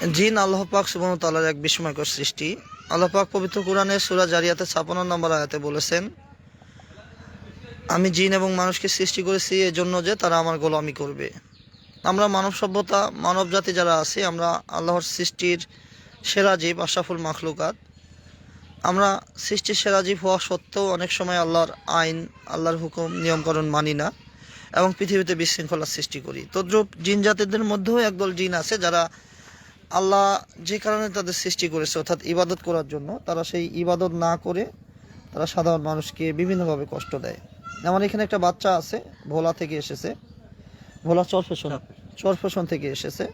জিন আল্লাহ পাক তালার এক বিস্ময়কর সৃষ্টি। আল্লাহ পাক পবিত্র কোরআনে সুরা জারিয়াতে 56 নম্বর আয়াতে বলেছেন, আমি জিন এবং মানুষকে সৃষ্টি করেছি এই জন্য যে তারা আমার গোলামি করবে। আমরা মানব সভ্যতা, মানব জাতি যারা আছি, আমরা আল্লাহর সৃষ্টির সেরা জীব আশাফুল মাখলুকাত। আমরা সৃষ্টির সেরা জীব হওয়া সত্ত্বেও অনেক সময় আল্লাহর আইন, আল্লাহর হুকুম নিয়মকরণ মানি না এবং পৃথিবীতে বিশৃঙ্খলার সৃষ্টি করি। তদ্রুপ জিন জাতিদের মধ্যেও একদল জিন আছে যারা আল্লাহ যে কারণে তাদের সৃষ্টি করেছে অর্থাৎ ইবাদত করার জন্য তারা সেই ইবাদত না করে তারা সাধারণ মানুষকে বিভিন্নভাবে কষ্ট দেয়। আমার এখানে একটা বাচ্চা আছে ভোলা থেকে এসেছে। ভোলা চরফেশন চরফেশন থেকে এসেছে।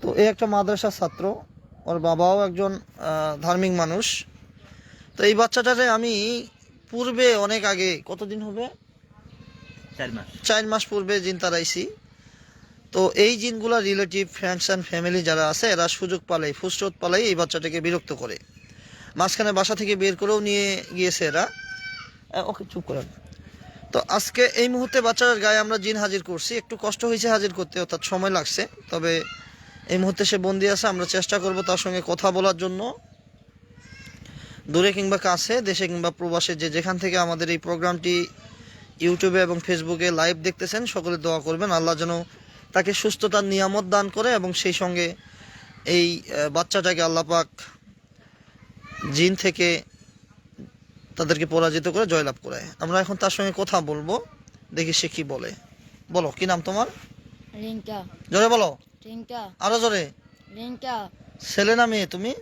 তো এই একটা মাদ্রাসার ছাত্র ওর বাবাও একজন ধার্মিক মানুষ। তো এই বাচ্চাটারে আমি পূর্বে অনেক আগে কতদিন হবে? চার মাস। চার মাস পূর্বে জিন তারাইছি। তো এই জিনগুলা রিলেটিভ ফ্রেন্ডস অ্যান্ড ফ্যামিলি যারা আছে, এরা সুযোগ পালাই, ফুসরত পালাই এই বাচ্চাটাকে বিরক্ত করে। মাঝখানে বাসা থেকে বের করেও নিয়ে গিয়েছে এরা। ওকে চুপ করেন। তো আজকে এই মুহূর্তে বাচ্চার গায়ে আমরা জিন হাজির করছি। একটু কষ্ট হয়েছে হাজির করতে, অর্থাৎ সময় লাগছে। তবে এই মুহূর্তে সে বন্দি আছে, আমরা চেষ্টা করব তার সঙ্গে কথা বলার জন্য। দূরে কিংবা কাছে, দেশে কিংবা প্রবাসে যে যেখান থেকে আমাদের এই প্রোগ্রামটি ইউটিউবে এবং ফেসবুকে লাইভ দেখতেছেন, সকলে দোয়া করবেন। আল্লাহ যেন তাকে সুস্থতার নিয়ামত দান করে এবং সেই সঙ্গে এই বাচ্চাটাকে আল্লাহ পাক জিন থেকে তাদেরকে পরাজিত করে জয়লাভ করে আমরা এখন তার সঙ্গে কথা বলব। দেখি সে কি বলে। বলো কি নাম তোমার? রিঙ্কা। জোরে বলো। রিঙ্কা। আরও জোরে। রিঙ্কা। ছেলে না মেয়ে তুমি?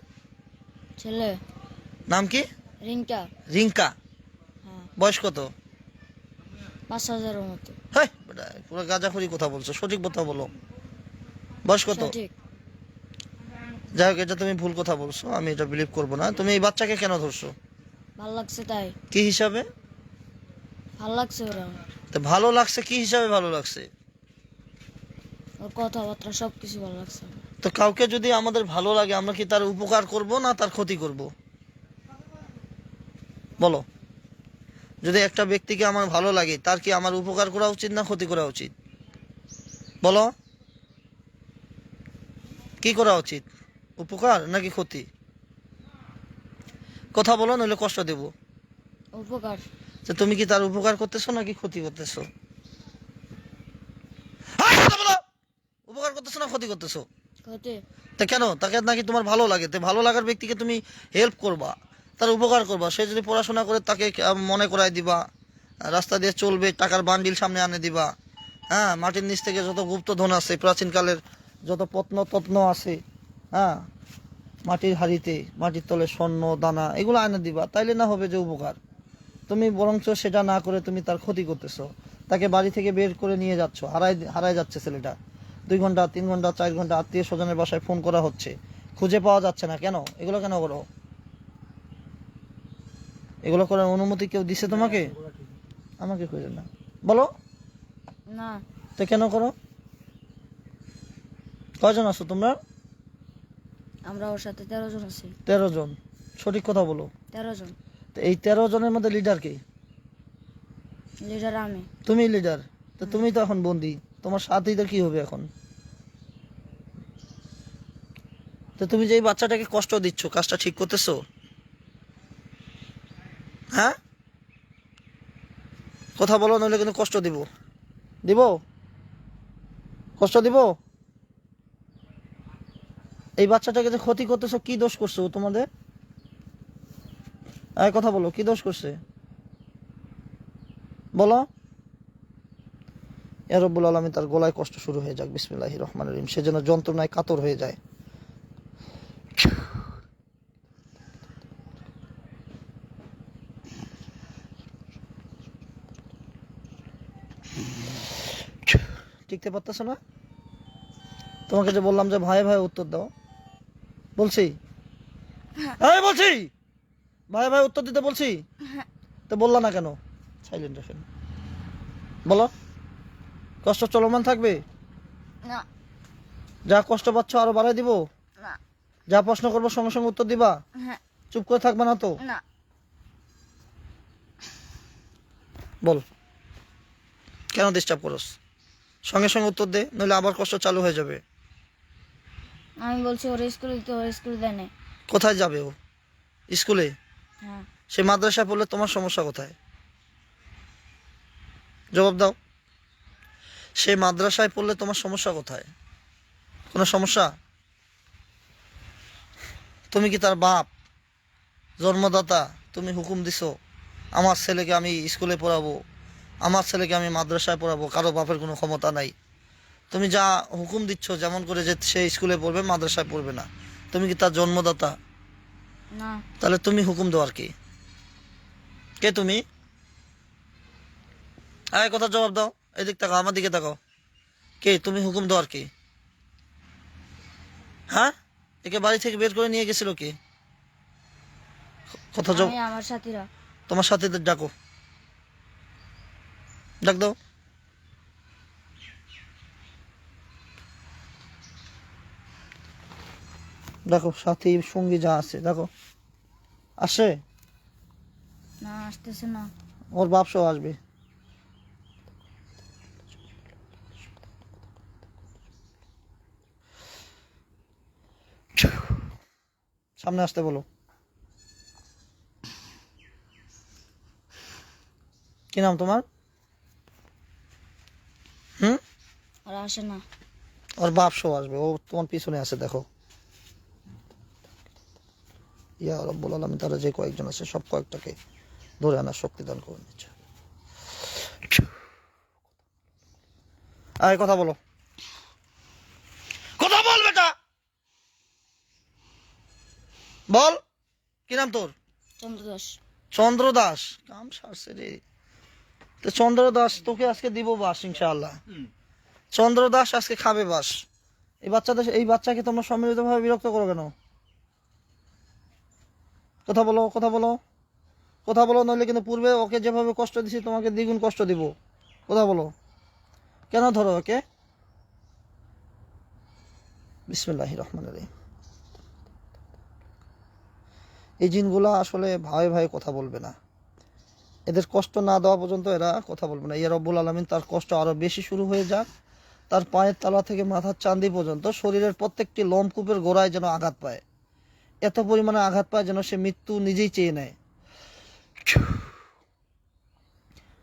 ছেলে। নাম কি? রিঙ্কা। রিঙ্কা। হ্যাঁ। বয়স কত? পাঁচ হাজারের মতো। হ্যাঁ পুরো গাঁজাখুরি কথা বলছো সঠিক কথা বলো। বয়স কত? সঠিক। যাই হোক এটা তুমি ভুল কথা বলছো আমি এটা বিলিভ করব না। তুমি এই বাচ্চাকে কেন ধরছো? ভালো লাগছে তাই। কি হিসাবে? ভালো লাগছে ওরা তো ভালো লাগছে কি হিসাবে ভালো লাগছে? ওর কথাবার্তা সব কিছু ভালো লাগছে তো কাউকে যদি আমাদের ভালো লাগে আমরা কি তার উপকার করব না তার ক্ষতি করব? বলো। যদি একটা ব্যক্তিকে আমার ভালো লাগে তার কি আমার উপকার করা উচিত না ক্ষতি করা উচিত? বলো। কি করা উচিত? উপকার নাকি ক্ষতি? কথা বলো নইলে কষ্ট দেব। উপকার। তো তুমি কি তার উপকার করতেছো নাকি ক্ষতি করতেছো! উপকার করতেছো না ক্ষতি করতেছো? তা কেন? তাকে নাকি তোমার ভালো লাগে? তো ভালো লাগার ব্যক্তিকে তুমি হেল্প করবা। তার উপকার করবা। সে যদি পড়াশোনা করে তাকে মনে করায় দিবা, রাস্তা দিয়ে চলবে, টাকার বান্ডিল সামনে আনে দিবা হ্যাঁ মাটির নিচ থেকে যত গুপ্তধন আছে প্রাচীনকালের যত পত্ন তত্ন আছে হ্যাঁ মাটির হাড়িতে, মাটির তলে স্বর্ণ, দানা, এগুলো আনে দিবা, তাইলে না হবে যে উপকার। তুমি বরঞ্চ সেটা না করে তুমি তার ক্ষতি করতেছো। তাকে বাড়ি থেকে বের করে নিয়ে যাচ্ছ, হারাই হারাই যাচ্ছে ছেলেটা। দুই ঘণ্টা, তিন ঘণ্টা, চার ঘণ্টা আত্মীয় স্বজনের বাসায় ফোন করা হচ্ছে। খুঁজে পাওয়া যাচ্ছে না। কেন? এগুলো কেন করো? এগুলো করার অনুমতি কেউ দিছে তোমাকে? আমাকে খুঁজে না। বলো। না। তো কেন করো? কয়জন আছো তোমরা? আমরা ওর সাথে তেরো জন আছি। তেরো জন। সঠিক কথা বলো। তেরো জন। তো এই তেরো জনের মধ্যে লিডার কে? লিডার আমি। তুমি লিডার তো তুমি তো এখন বন্দি। তোমার সাথীদের কি হবে এখন? তো তুমি যে এই বাচ্চাটাকে কষ্ট দিচ্ছ কাজটা ঠিক করতেছো? হ্যাঁ? কথা বলো নইলে কিন্তু কষ্ট দিব। দিব? কষ্ট দিব? এই বাচ্চাটাকে যে ক্ষতি করতেছো, কি দোষ করছ তোমাদের? এই কথা বলো, কি দোষ করছে? বলো। এ রব্বুল আলমী তার গলায় কষ্ট শুরু হয়ে যাক বিসমিল্লাহ রহমান রহিম। সে যেন যন্ত্রণায় কাতর হয়ে যায়। টিকতে পারতেছ না? তোমাকে যে বললাম যে ভাই ভাই উত্তর দাও। বলছি? এই বলছি? ভাই ভাই উত্তর দিতে বলছি? তো বললা না কেন? সাইলেন্ট রাখেন। বলো। কষ্ট চলমান থাকবে? না। যা কষ্ট পাচ্ছ আরও বাড়াই দিব? না। যা প্রশ্ন করব সঙ্গে সঙ্গে উত্তর দিবা? হ্যাঁ। চুপ করে থাকবে না তো? না। বল। কেন ডিস্টার্ব করস? সঙ্গে সঙ্গে উত্তর দে নইলে আবার কষ্ট চালু হয়ে যাবে। আমি বলছি ওর স্কুলে দিতে ওর স্কুলে দেয় নাই। কোথায় যাবে ও? স্কুলে? হ্যাঁ। সে মাদ্রাসায় পড়লে তোমার সমস্যা কোথায়? জবাব দাও। সে মাদ্রাসায় পড়লে তোমার সমস্যা কোথায়? কোনো সমস্যা? তুমি কি তার বাপ? জন্মদাতা? তুমি হুকুম দিছো আমার ছেলেকে আমি স্কুলে পড়াবো। আমার ছেলেকে আমি মাদ্রাসায় পড়াবো কারও বাপের কোনো ক্ষমতা নাই। তুমি যা হুকুম দিচ্ছ যেমন করে যে সে স্কুলে পড়বে মাদ্রাসায় পড়বে না। তুমি কি তার জন্মদাতা? তাহলে তুমি হুকুম দেওয়ার কি। কে তুমি? আয় কথা জবাব দাও। এদিক তাকাও আমার দিকে তাকাও। কে তুমি হুকুম দেওয়ার কি। হ্যাঁ? একে বাড়ি থেকে বের করে নিয়ে গেছিল কি? কথা জবাব আমি আমার সাথীরা। তোমার সাথীদের ডাকো। ডাক দাও। দেখো সাথী সঙ্গী যা আছে দেখো। আসে? না আসতেছে না। ওর বাপ সহ আসবে। সামনে আসতে বলো। কি নাম তোমার? আর আসে না। ওর বাপ সহ আসবে ও তোমার পিছনে আছে দেখো। ইয়া রব্বুল আলমী তারা যে কয়েকজন আছে সব কয়েকটাকে ধরে আনার শক্তি দান করে নিচ্ছে। আয় কথা বলো। কথা বল বেটা! বল কি নাম তোর? চন্দ্র দাস চন্দ্র দাস কাম সারছে রে। তো চন্দ্র দাস তোকে আজকে দিব বাস ইনশাআল্লাহ। চন্দ্র দাস আজকে খাবে বাস। এই বাচ্চাদের এই বাচ্চাকে তোমরা সম্মিলিতভাবে বিরক্ত করো কেন? কথা বলো কথা বলো। কথা বলো, নইলে কিন্তু পূর্বে ওকে যেভাবে কষ্ট দিছি, তোমাকে দ্বিগুণ কষ্ট দিব। কথা বলো। কেন ধরো ওকে? বিসমিল্লাহ রহমান রহিম। এই জিনগুলা আসলে ভয়ে ভয়ে কথা বলবে না। এদের কষ্ট না দেওয়া পর্যন্ত এরা কথা বলবে না। ইয়া রব্বুল আলমিন তার কষ্ট আরও বেশি শুরু হয়ে যাক। তার পায়ের তলা থেকে মাথার চান্দি পর্যন্ত শরীরের প্রত্যেকটি লোমকূপের গোড়ায় যেন আঘাত পায়। এত পরিমাণে আঘাত পায় যেন সে মৃত্যু নিজেই চেয়ে নেয়।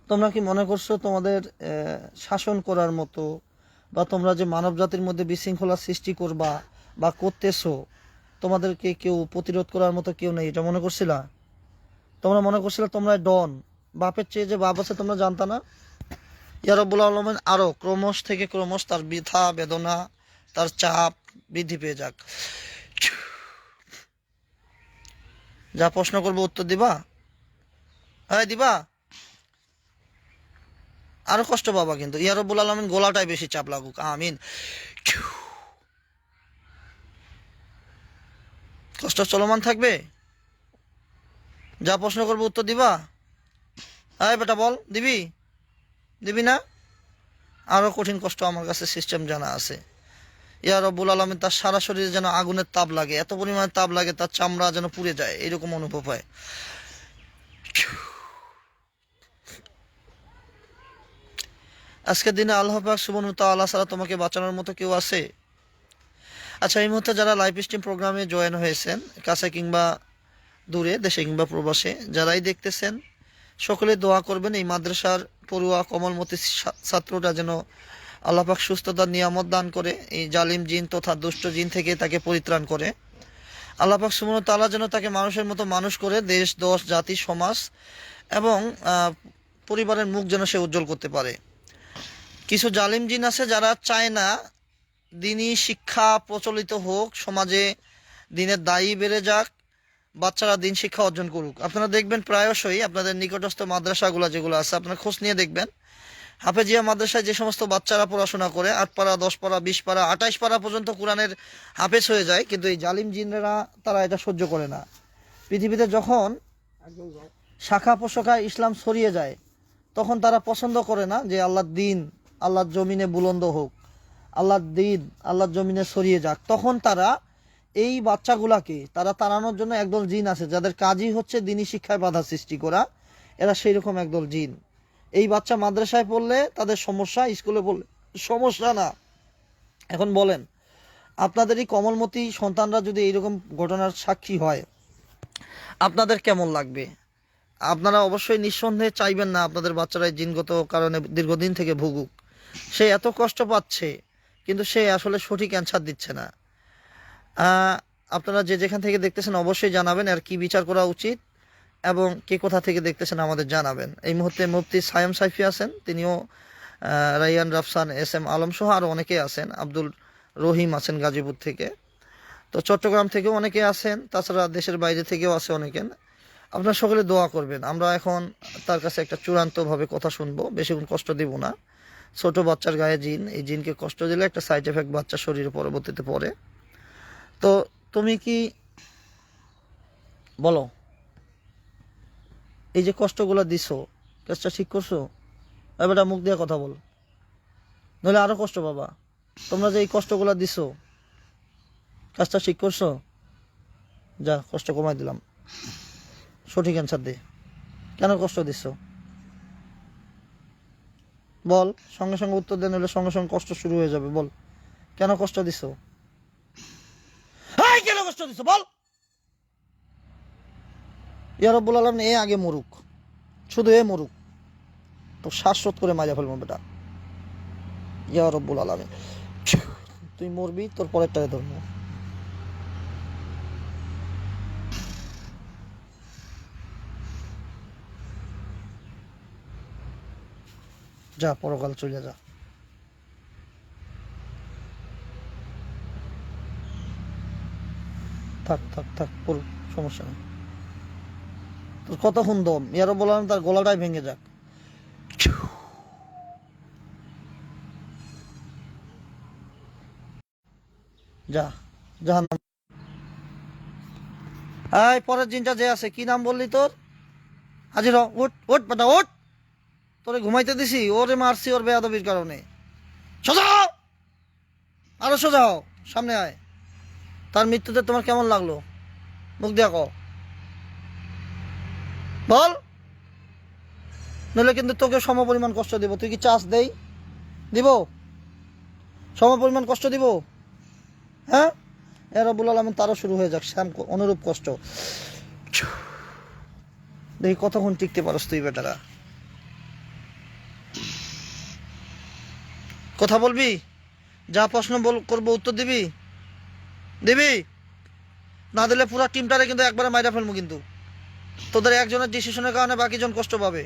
তোমরা কি মনে করছ তোমাদের শাসন করার মতো বা তোমরা যে মানব জাতির মধ্যে বিশৃঙ্খলা সৃষ্টি করবা বা করতেছো, তোমাদেরকে কেউ প্রতিরোধ করার মতো কেউ নেই, এটা মনে করছিলা? তোমরা মনে করছিলে তোমরা ডন, বাপের চেয়ে যে বাপ আছে তোমরা জানতা না? ইয়ারবুল আলমেন, আরও ক্রমশ থেকে ক্রমশ তার বৃথা, বেদনা, তার চাপ বৃদ্ধি পেয়ে যাক। যা প্রশ্ন করব উত্তর দিবা? হ্যাঁ দিবা? আরও কষ্ট পাবা কিন্তু। ইয়ারবুল আলমিন, গোলাটাই বেশি চাপ লাগুক। আমিন। কষ্ট চলমান থাকবে? যা প্রশ্ন করব উত্তর দিবা? হ্যাঁ বেটা বল, দিবি? দিবি না? আরও কঠিন কষ্ট আমার কাছে সিস্টেম জানা আছে। ইয়া রব্বুল আলমিন, তার সারা শরীরে যেন আগুনের তাপ লাগে, এত পরিমাণে তাপ লাগে, তার চামড়া যেন পুড়ে যায়, এরকম অনুভব হয়। আজকের দিনে আল্লাহ পাক সুবন তাল্লাহ ছাড়া তোমাকে বাঁচানোর মতো কেউ আছে? আচ্ছা এই মুহূর্তে যারা লাইভ স্ট্রিম প্রোগ্রামে জয়েন হয়েছেন, কাছে কিংবা দূরে, দেশে কিংবা প্রবাসে, যারাই দেখতেছেন, সকলে দোয়া করবেন এই মাদ্রাসার পড়ুয়া কমলমতি ছা- ছাত্রটা যেন আল্লাপাক সুস্থতার নিয়ামত দান করে, এই জালিম জিন তথা দুষ্ট জিন থেকে তাকে পরিত্রাণ করে। আল্লাপাক সুমন তালা যেন তাকে মানুষের মতো মানুষ করে, দেশ, দশ, জাতি, সমাজ এবং পরিবারের মুখ যেন সে উজ্জ্বল করতে পারে। কিছু জালিম জিন আছে যারা চায় না দিনই শিক্ষা প্রচলিত হোক, সমাজে দিনের দায়ী বেড়ে যাক বাচ্চারা দিন শিক্ষা অর্জন করুক। আপনারা দেখবেন প্রায়শই আপনাদের নিকটস্থ মাদ্রাসাগুলো যেগুলো আছে, আপনারা খোঁজ নিয়ে দেখবেন। হাফেজিয়া মাদ্রাসায় যে সমস্ত বাচ্চারা পড়াশোনা করে আট পাড়া দশ পাড়া বিশ পাড়া আঠাইশ পাড়া পর্যন্ত কোরআনের হাফেজ হয়ে যায়, কিন্তু এই জালিম জিনরা, তারা এটা সহ্য করে না। পৃথিবীতে যখন শাখা পোশাখায় ইসলাম ছড়িয়ে যায়, তখন তারা পছন্দ করে না যে আল্লাহর দিন, আল্লাহর জমিনে বুলন্দ হোক, আল্লাহর দিন, আল্লাহর জমিনে ছড়িয়ে যাক। তখন তারা এই বাচ্চাগুলাকে তারা তাড়ানোর জন্য একদল জিন আছে, যাদের কাজই হচ্ছে দিনী শিক্ষায় বাধা সৃষ্টি করা। এরা সেই রকম একদল জিন। এই বাচ্চা মাদ্রাসায় পড়লে তাদের সমস্যা, স্কুলে পড়লে সমস্যা না। এখন বলেন, আপনাদের এই কমলমতি সন্তানরা যদি এইরকম ঘটনার সাক্ষী হয়, আপনাদের কেমন লাগবে? আপনারা অবশ্যই নিঃসন্দেহে চাইবেন না আপনাদের বাচ্চারা জিনগত কারণে দীর্ঘদিন থেকে ভুগুক। সে এত কষ্ট পাচ্ছে, কিন্তু সে আসলে সঠিক অ্যান্সার দিচ্ছে না। আপনারা যে যেখান থেকে দেখতেছেন অবশ্যই জানাবেন আর কি বিচার করা উচিত এবং কে কোথা থেকে দেখতেছেন আমাদের জানাবেন। এই মুহূর্তে মুফতি সায়াম সাইফি আছেন, তিনিও রাইয়ান রাফসান, এস এম আলম সহ আরও অনেকেই আছেন, আব্দুল রহিম আছেন গাজীপুর থেকে। তো চট্টগ্রাম থেকেও অনেকে আছেন, তাছাড়া দেশের বাইরে থেকেও আছে অনেকে আপনারা সকলে দোয়া করবেন, আমরা এখন তার কাছে একটা চূড়ান্তভাবে কথা শুনব বেশিক্ষণ কষ্ট দিব না। ছোট বাচ্চার গায়ে জিন, এই জিনকে কষ্ট দিলে একটা সাইড এফেক্ট বাচ্চা শরীরে পরবর্তীতে পড়ে। তো তুমি কি বলো, এই যে কষ্টগুলো দিছো, কাজটা ঠিক করছ? এবার মুখ দিয়ে কথা বল, নইলে আরও কষ্ট পাবা। তোমরা যে এই কষ্টগুলো দিছো, কাজটা ঠিক করছ? যা, কষ্ট কমাই দিলাম। সঠিক অ্যান্সার দে। কেন কষ্ট দিচ্ছ বল, সঙ্গে সঙ্গে উত্তর দেন হলে সঙ্গে সঙ্গে কষ্ট শুরু হয়ে যাবে। বল, কেন কষ্ট দিছো? কষ্ট দিছো, বল। ইয়া রব্বুল আলম এ আগে মরুক। শুধু এ মরুক। তো শ্বাসরোধ করে মাজা ফেলব, বেটা। ইয়া রব্বুল আলমে তুই মরবি, তোর পরেরটাকে ধরবো। যা, পরকাল চলে যা। থাক থাক থাক, পড়ুক, সমস্যা নেই। তোর কতক্ষণ দম ইয়ারও বললাম তার গলাটাই ভেঙে যাক। যা জাহান এই, পরের জিনটা যে আছে, কি নাম বললি তোর? হাজির উঠ উঠ বেটা, উঠ। তোরে ঘুমাইতে দিছি, ওরে মারছি ওর বেয়াদবির কারণে। সোজা আরও সোজা হও, সামনে আয়। তার মৃত্যুতে তোমার কেমন লাগল? মুখ কও। বল। নইলে কিন্তু তোকে সম পরিমাণ কষ্ট দিব। তুই কি চাষ দেই? দিব? সম পরিমাণ কষ্ট দিব? হ্যাঁ? এ রব্বুল আলমিন তারও শুরু হয়ে যাক। শ্যাম অনুরূপ কষ্ট। দেখি কতক্ষণ টিকতে পারস তুই বেটারা। কথা বলবি? যা প্রশ্ন বল করব উত্তর দিবি? দিবি, না দিলে পুরো টিমটারে কিন্তু একবারে মাইরা ফেলব কিন্তু। তোদের একজনের ডিসিশনের কারণে বাকিজন কষ্ট পাবে।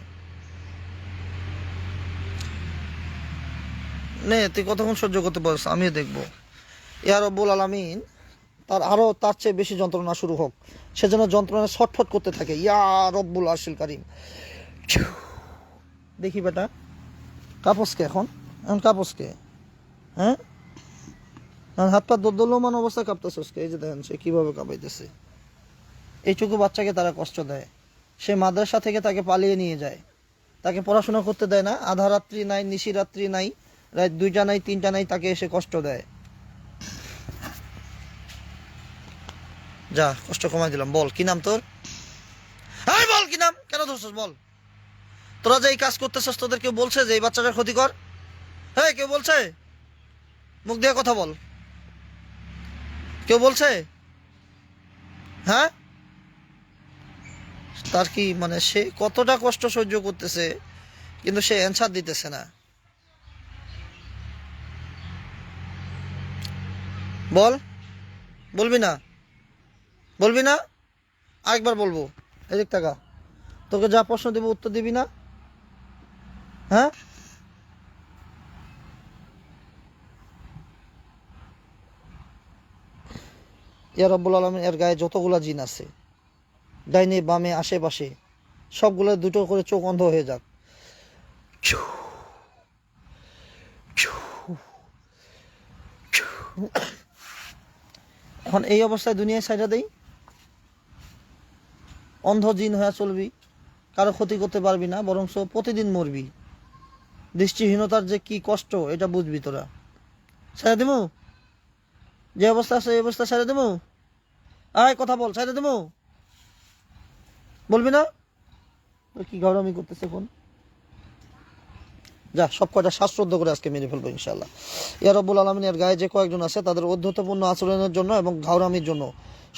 নে, তুই কতক্ষণ সহ্য করতে পারছ আমিও দেখব। ইয়া রব্বুল আলমিন তার আরও তার চেয়ে বেশি যন্ত্রণা শুরু হোক। সেজন্য যন্ত্রণা ছটফট করতে থাকে। ইয়া রব্বুল কারিম। দেখি বেটা, কাপসকে এখন? এখন কাপসকে? হ্যাঁ? এখন হাত পা দোদলমান অবস্থায় কাঁপতেছে এই যে দেখেন সে কীভাবে কাঁপাইতেছে। এইটুকু বাচ্চাকে তারা কষ্ট দেয়। সে মাদ্রাসা থেকে তাকে পালিয়ে নিয়ে যায়। তাকে পড়াশোনা করতে দেয় না। আধা রাত্রি নাই, নিশি রাত্রি নাই, রাত দুইটা নাই, তিনটা নাই, তাকে এসে কষ্ট দেয়। যা, কষ্ট কমাই দিলাম। বল, কি নাম তোর? হ্যাঁ বল, কি নাম? কেন ধরছিস? বল। তোরা যে এই কাজ করতেছিস, তোদের কেউ বলছে যে এই বাচ্চাটার ক্ষতি কর? হ্যাঁ কেউ বলছে? মুখ দিয়ে কথা বল। কেউ বলছে? হ্যাঁ? তার কি মানে সে কতটা কষ্ট সহ্য করতেছে, কিন্তু সে অ্যান্সার দিতেছে না। বল, বলবি না? বলবি না? আরেকবার বলব। এদিক টাকা, তোকে যা প্রশ্ন দেবো, উত্তর দিবি না? হ্যাঁ? ইয়া রব্বুল আলমিন এর গায়ে যতগুলা জিন আছে, ডাইনে, বামে, আশেপাশে, সবগুলো দুটো করে চোখ অন্ধ হয়ে যাক। এখন এই অবস্থায় দুনিয়ায় সাইডা দেই। অন্ধ জিন হয়ে চলবি, কারও ক্ষতি করতে পারবি না বরং প্রতিদিন মরবি। দৃষ্টিহীনতার যে কি কষ্ট, এটা বুঝবি তোরা। সাইডা দেবো যে অবস্থা আছে, এই অবস্থা ছেড়ে দেবো। আয়, কথা বল, ছেড়ে দেবো। বলবি না? কি গরমই করতেছে কোন যা, সব কয়টা শ্বাসরুদ্ধ করে আজকে মেরে ফেলব ইনশাল্লাহ ইয়া রব্বুল আলমিনের গায়ে যে কয়েকজন আছে, তাদের অধ্যতপূর্ণ আচরণের জন্য এবং ঘাউরামির জন্য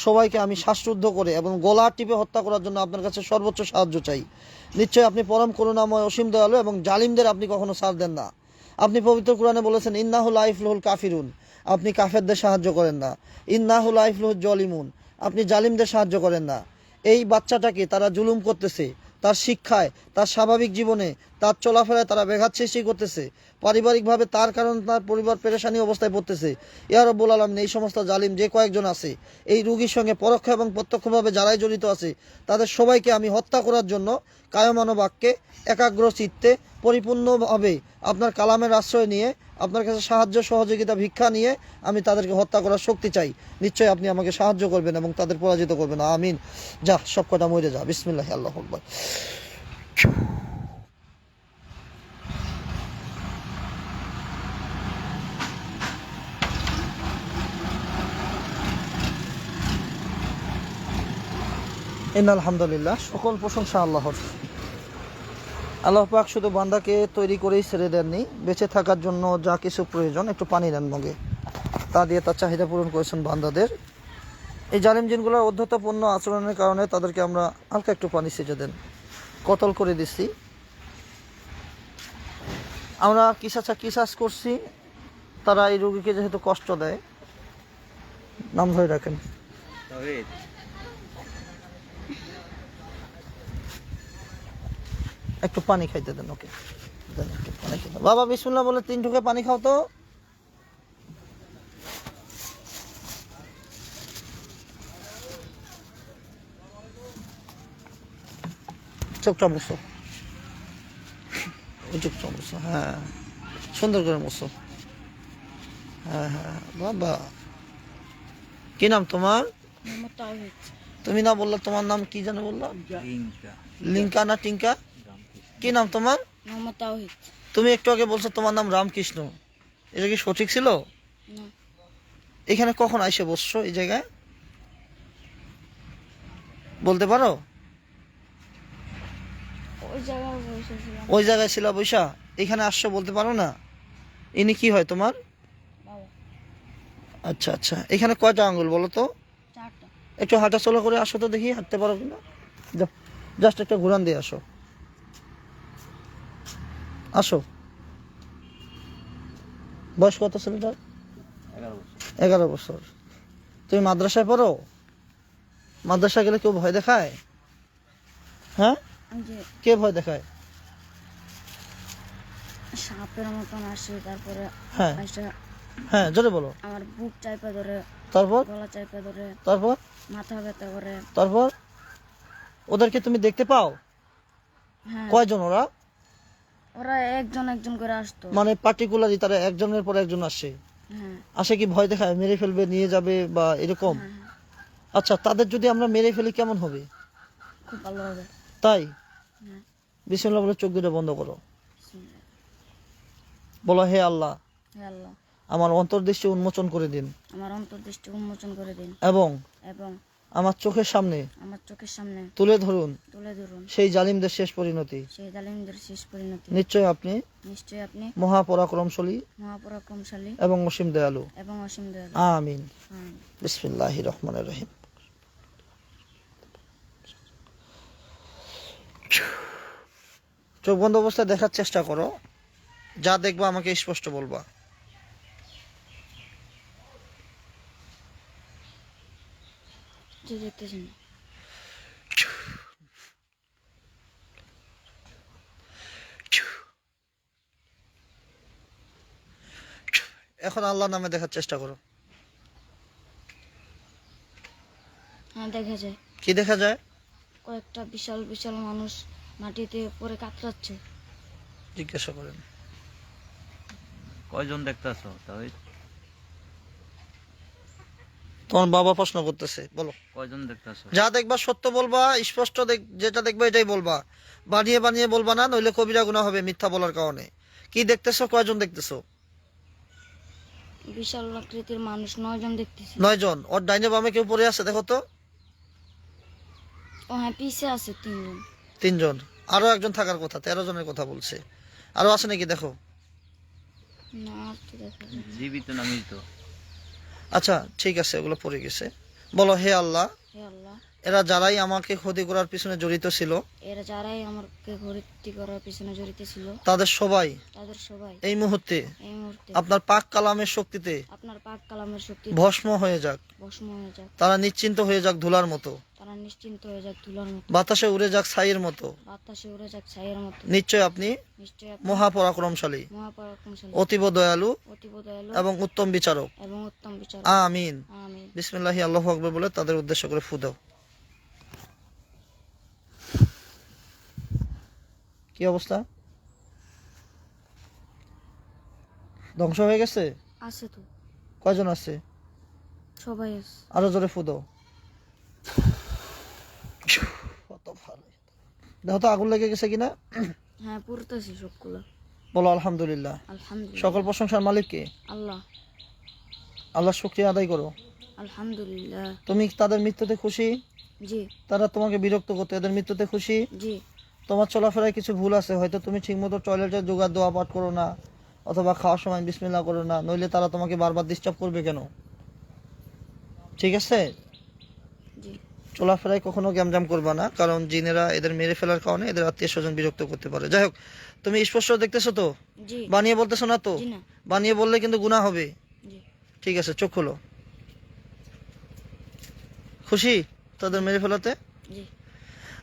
সবাইকে আমি শ্বাসরুদ্ধ করে এবং গলা টিপে হত্যা করার জন্য আপনার কাছে সর্বোচ্চ সাহায্য চাই। নিশ্চয়ই আপনি পরম করুণাময় অসীম দয়ালু এবং জালিমদের আপনি কখনো সার দেন না। আপনি পবিত্র কোরআনে বলেছেন ইন্নাহুল আইফলুল কাফিরুন। আপনি কাফেরদের সাহায্য করেন না। ইন্নাহুল আইফলুল জলিমুন। আপনি জালিমদের সাহায্য করেন না। এই বাচ্চাটাকে তারা জুলুম করতেছে। তার শিক্ষায়, তার স্বাভাবিক জীবনে, তার চলাফেরায় তারা ব্যাঘাত সৃষ্টি করতেছে। পারিবারিকভাবে তার কারণে তার পরিবার পেরেশানি অবস্থায় পড়তেছে। ইয়া রব্বুল আলমিন, এই সমস্ত জালিম যে কয়েকজন আছে, এই রুগীর সঙ্গে পরোক্ষ এবং প্রত্যক্ষভাবে যারাই জড়িত আছে, তাদের সবাইকে আমি হত্যা করার জন্য কায়মানো বাক্যে একাগ্র চিত্তে পরিপূর্ণভাবে আপনার কালামের আশ্রয় নিয়ে, আপনার কাছে সাহায্য, সহযোগিতা, ভিক্ষা নিয়ে আমি তাদেরকে হত্যা করার শক্তি চাই। নিশ্চয়ই আপনি আমাকে সাহায্য করবেন এবং তাদের পরাজিত করবেন। আমিন। যা সব কটা মরে যা। বিসমিল্লাহ, আল্লাহ আকবার। ইন আলহামদুলিল্লাহ, সকল প্রশংসা আল্লাহর। আল্লাহ পাক শুধু বান্দাকে তৈরি করেই ছেড়ে দেননি, বেঁচে থাকার জন্য যা কিছু প্রয়োজন, একটু পানি দেন মগে। তা দিয়ে তার চাহিদা পূরণ করেছেন বান্দাদের। এই জালিম জিনগুলোর অধ্যতপূর্ণ আচরণের কারণে তাদেরকে আমরা হালকা একটু পানি সেচে দেন। কতল করে দিচ্ছি আমরা কিসাচা কিসাস করছি, তারা এই রোগীকে যেহেতু কষ্ট দেয়। নাম ধরে রাখেন। একটু পানি খাইতে দেন ওকে। পানি খাইতে বাবা বিসমুল্লাহ বলে তিন ঢুকে পানি খাও তো। চোখটা মুছো ওই চোখটা মুছো হ্যাঁ। সুন্দর করে মুছো। হ্যাঁ হ্যাঁ বাবা। কি নাম তোমার? তুমি না বললা তোমার নাম কি জানো বললা? লিঙ্কা না টিঙ্কা কি নাম তোমার? মোহাম্মদ তাওহিদ। তুমি একটু আগে বলছো তোমার নাম রামকৃষ্ণ। এটা কি সঠিক ছিল? এখানে কখন আইসে বসছো এই জায়গায়? বলতে পারো? ওই জায়গায় বসেছিলাম ওই জায়গায় ছিল বৈশা? এখানে আসছো বলতে পারো না? ইনি কি হয় তোমার? আচ্ছা আচ্ছা। এখানে কয়টা আঙ্গুল বলো তো? একটু হাঁটা চলা করে আসো তো দেখি হাঁটতে পারো কিনা? জাস্ট একটা ঘুরান দিয়ে আসো। আসো। বয়স কত ছেলেটার এগারো বছর। তুমি মাদ্রাসায় পড়ো? মাদ্রাসা গেলে কেউ ভয় দেখায়? হ্যাঁ? কে ভয় দেখায়? সাপের মতন আসে তারপরে হ্যাঁ। হ্যাঁ জোরে বলো। আমার বুক চাইপা ধরে তারপর? গলা চাইপা ধরে তারপর? মাথা ব্যথা করে। তারপর? ওদেরকে তুমি দেখতে পাও? হ্যাঁ। কয়জন ওরা? ওরা একজন একজন করে আসতো। মানে পার্টিকুলারলি তারা একজনের পর একজন আসে। হ্যাঁ। আসে কি ভয় দেখায় মেরে ফেলবে নিয়ে যাবে বা এরকম? হ্যাঁ, হ্যাঁ। আচ্ছা তাদের যদি আমরা মেরে ফেলি কেমন হবে? খুব ভালো হবে। তাই? বিসমুল্লাহ বলে চোখ দুটো বন্ধ করো। বলো হে আল্লাহ। হে আল্লাহ। আমার অন্তর্দৃষ্টি উন্মোচন করে দিন। আমার অন্তর্দৃষ্টি উন্মোচন করে দিন। এবং এবং আমার চোখের সামনে আমার চোখের সামনে তুলে ধরুন। তুলে ধরুন। সেই জালিমদের শেষ পরিণতি। সেই জালিমদের শেষ পরিণতি। নিশ্চয় আপনি নিশ্চয়ই আপনি মহাপরাক্রমশালী মহাপরাক্রমশালী এবং অসীম দয়ালু। এবং অসীম দয়ালু। আমিন। আমিন। বিসমিল্লাহ রহমানের রহিম। চোখ বন্ধ অবস্থায় দেখার চেষ্টা করো। যা দেখবা আমাকে স্পষ্ট বলবা। এখন আল্লাহ নামে দেখার চেষ্টা করো। হ্যাঁ দেখা যায়। কি দেখা যায়? কয়েকটা বিশাল বিশাল মানুষ মাটিতে পড়ে কাতরাচ্ছে। জিজ্ঞাসা করেন। কয়জন দেখতেছ? তহিদ তোমার বাবা প্রশ্ন করতেছে বলো। কয়জন দেখতেছ যা দেখবা সত্য বলবা স্পষ্ট দেখ- যেটা দেখবা এটাই বলবা। বানিয়ে বানিয়ে বলবা না নইলে কবিরা গুণা হবে মিথ্যা বলার কারণে। কি দেখতেছো কয়জন দেখতেছো? বিশাল আকৃতির মানুষ নয়জন দেখতেছি। নয় জন ওর ডাইনে বামে কেউ পড়ে আছে দেখো তো। ও হ্যাঁ পিছে আছে তিনজন। তিনজন। আরও একজন থাকার কথা তেরো জনের কথা বলছে। আরও আছে নাকি দেখো। না আর তো দেখা না। জীবিত না মৃত? আচ্ছা ঠিক আছে ওগুলো পড়ে গেছে। বলো হে আল্লাহ এরা যারাই আমাকে ক্ষতি করার পিছনে জড়িত ছিল এরা যারাই আমাকে ভর্তি করার পিছনে জড়িত ছিল তাদের সবাই তাদের সবাই এই মুহূর্তে এই মুহূর্তে আপনার পাক কালামের শক্তিতে আপনার পাক কালামের শক্তি ভস্ম হয়ে যাক। ভস্ম হয়ে যাক। তারা নিশ্চিন্ত হয়ে যাক ধুলার মতো। তারা নিশ্চিন্ত হয়ে যাক তুলার মতো। বাতাসে উড়ে যাক ছাইয়ের মতো। বাতাসে উড়ে যাক ছাইয়ের মতো। নিশ্চয় আপনি মহাপরাক্রমশালী অতীব দয়ালু এবং উত্তম বিচারক। এবং আমিন। আমিন। বিসমিল্লাহি আল্লাহ আকবর বলে তাদের উদ্দেশ্য করে ফু দাও। কি অবস্থা? ধ্বংস হয়ে গেছে? আছে তো। কয়জন আছে? সবাই আছে। আরও জোরে ফু দাও। কত ভালো। দেখো তো আগুন লেগে গেছে কিনা? হ্যাঁ পুরতেছি সবগুলো। বলো আলহামদুলিল্লাহ। আলহামদুলিল্লাহ। সকল প্রশংসার মালিক কে? আল্লাহ। আল্লাহ শুক্রিয়া আদায় করো। আলহামদুলিল্লাহ। তুমি তাদের মৃত্যুতে খুশি? জি। তারা তোমাকে বিরক্ত করতে এদের মৃত্যুতে খুশি? জি। তোমার চলাফেরায় কিছু ভুল আছে হয়তো তুমি ঠিকমতো টয়লেটে যোগা দোয়া পাঠ করো না অথবা খাওয়ার সময় বিসমিল্লাহ করো না নইলে তারা তোমাকে বারবার ডিস্টার্ব করবে কেন? ঠিক আছে? চলাফেরায় কখনো গ্যামজাম করবা না কারণ জিনেরা এদের মেরে ফেলার কারণে এদের আত্মীয় স্বজন বিরক্ত করতে পারে। যাই হোক তুমি স্পষ্ট দেখতেছো তো? বানিয়ে বলতেছো না তো? বানিয়ে বললে কিন্তু গুণা হবে। ঠিক আছে চোখ খোলো। খুশি তাদের মেরে ফেলাতে?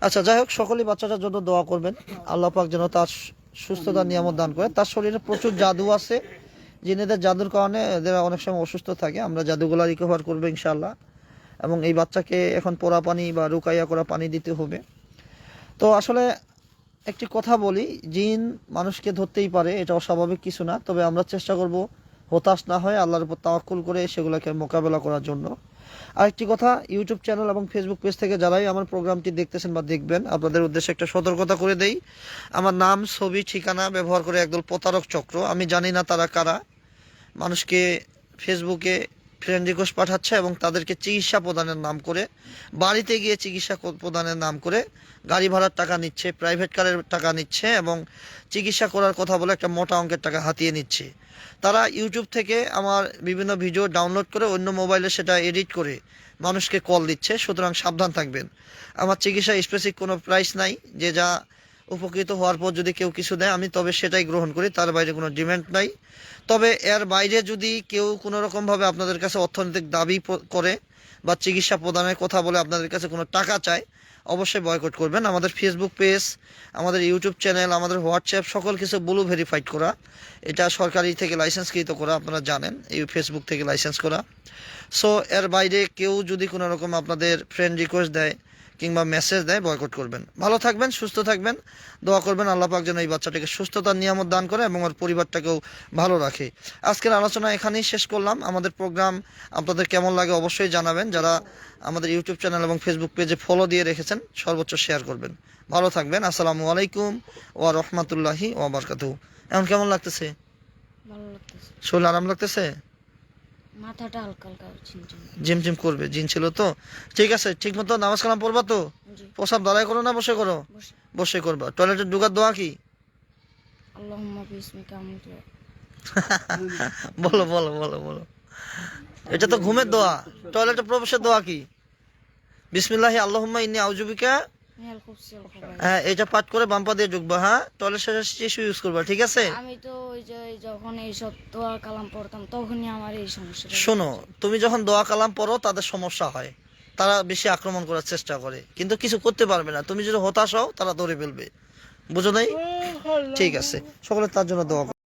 আচ্ছা যাই হোক সকলেই বাচ্চাটার জন্য দোয়া করবেন। আল্লাহ পাক যেন তার সুস্থতা নিয়ামত দান করে। তার শরীরে প্রচুর জাদু আছে। জিনেদের জাদুর কারণে এদের অনেক সময় অসুস্থ থাকে। আমরা জাদুগুলা রিকভার করব ইনশাল্লাহ এবং এই বাচ্চাকে এখন পোড়া পানি বা রুকাইয়া করা পানি দিতে হবে। তো আসলে একটি কথা বলি, জিন মানুষকে ধরতেই পারে, এটা অস্বাভাবিক কিছু না। তবে আমরা চেষ্টা করব হতাশ না হয় আল্লাহর উপর তাওয়াক্কুল করে সেগুলোকে মোকাবেলা করার জন্য। আরেকটি কথা, ইউটিউব চ্যানেল এবং ফেসবুক পেজ থেকে যারাই আমার প্রোগ্রামটি দেখতেছেন বা দেখবেন, আপনাদের উদ্দেশ্যে একটা সতর্কতা করে দেই। আমার নাম, ছবি, ঠিকানা ব্যবহার করে একদল প্রতারক চক্র। আমি জানি না তারা কারা। মানুষকে ফেসবুকে ফ্রেন্ড রিকোয়েস্ট পাঠাচ্ছে এবং তাদেরকে চিকিৎসা প্রদানের নাম করে, বাড়িতে গিয়ে চিকিৎসা প্রদানের নাম করে গাড়ি ভাড়ার টাকা নিচ্ছে প্রাইভেট কারের টাকা নিচ্ছে এবং চিকিৎসা করার কথা বলে একটা মোটা অঙ্কের টাকা হাতিয়ে নিচ্ছে। তারা ইউটিউব থেকে আমার বিভিন্ন ভিডিও ডাউনলোড করে অন্য মোবাইলে সেটা এডিট করে মানুষকে কল দিচ্ছে, সুতরাং সাবধান থাকবেন। আমার চিকিৎসা স্পেসিফিক কোনো প্রাইস নাই, যে যা উপকৃত হওয়ার পর যদি কেউ কিছু দেয়, আমি তবে সেটাই গ্রহণ করি, তার বাইরে কোনো ডিমান্ড নাই। তবে এর বাইরে যদি কেউ কোনো রকমভাবে আপনাদের কাছে অর্থনৈতিক দাবি করে বা চিকিৎসা প্রদানের কথা বলে আপনাদের কাছে কোনো টাকা চায়, অবশ্যই বয়কট করবেন। আমাদের ফেসবুক পেজ আমাদের ইউটিউব চ্যানেল আমাদের হোয়াটসঅ্যাপ সকল কিছু ব্লু ভেরিফাইড করা। এটা সরকারি থেকে লাইসেন্সকৃত করা, আপনারা জানেন, এই ফেসবুক থেকে লাইসেন্স করা। সো এর বাইরে কেউ যদি কোনো রকম আপনাদের ফ্রেন্ড রিকোয়েস্ট দেয় কিংবা মেসেজ দেয় বয়কট করবেন। ভালো থাকবেন সুস্থ থাকবেন। দোয়া করবেন আল্লাহ পাক যেন এই বাচ্চাটাকে সুস্থতার নিয়ামত দান করে এবং ওর পরিবারটাকেও ভালো রাখে। আজকের আলোচনা এখানেই শেষ করলাম। আমাদের প্রোগ্রাম আপনাদের কেমন লাগে অবশ্যই জানাবেন। যারা আমাদের ইউটিউব চ্যানেল এবং ফেসবুক পেজে ফলো দিয়ে রেখেছেন সর্বোচ্চ শেয়ার করবেন। ভালো থাকবেন। আসসালামু আলাইকুম ওয়া রহমতুল্লাহি ওয়া বারকাতুহু। এখন কেমন লাগতেছে? ভালো লাগতেছে। শরীর আরাম লাগতেছে? মাথাটা হালকা হালকা ঝিমঝিম করবে জিন ছিল তো? ঠিক আছে ঠিক মতো নামাজ কালাম পড়বা তো? প্রসাব দাঁড়ায় করো না বসে করো? বসে। করবা। টয়লেটে ঢুকার দোয়া কি? বলো বলো বলো বলো। এটা তো ঘুমের দোয়া। টয়লেটে প্রবেশের দোয়া কি? বিসমিল্লাহি আল্লাহুম্মা ইন্নি আউযুবিকা ওয়াল খাবাইস। হ্যাঁ এটা পাঠ করে বাম্পা দিয়ে ঢুকবা হ্যাঁ? টয়লেট শেষে টিস্যু ইউজ করবা ঠিক আছে? আমি তো ওই যে যখন এই সব দোয়া কালাম পড়তাম তখনই আমার এই সমস্যাটা শোনো তুমি যখন দোয়া কালাম পড়ো তাদের সমস্যা হয়। তারা বেশি আক্রমণ করার চেষ্টা করে। কিন্তু কিছু করতে পারবে না। তুমি যদি হতাশ হও তারা ধরে ফেলবে। বুঝো নাই? ঠিক আছে। সকলে তার জন্য দোয়া করো।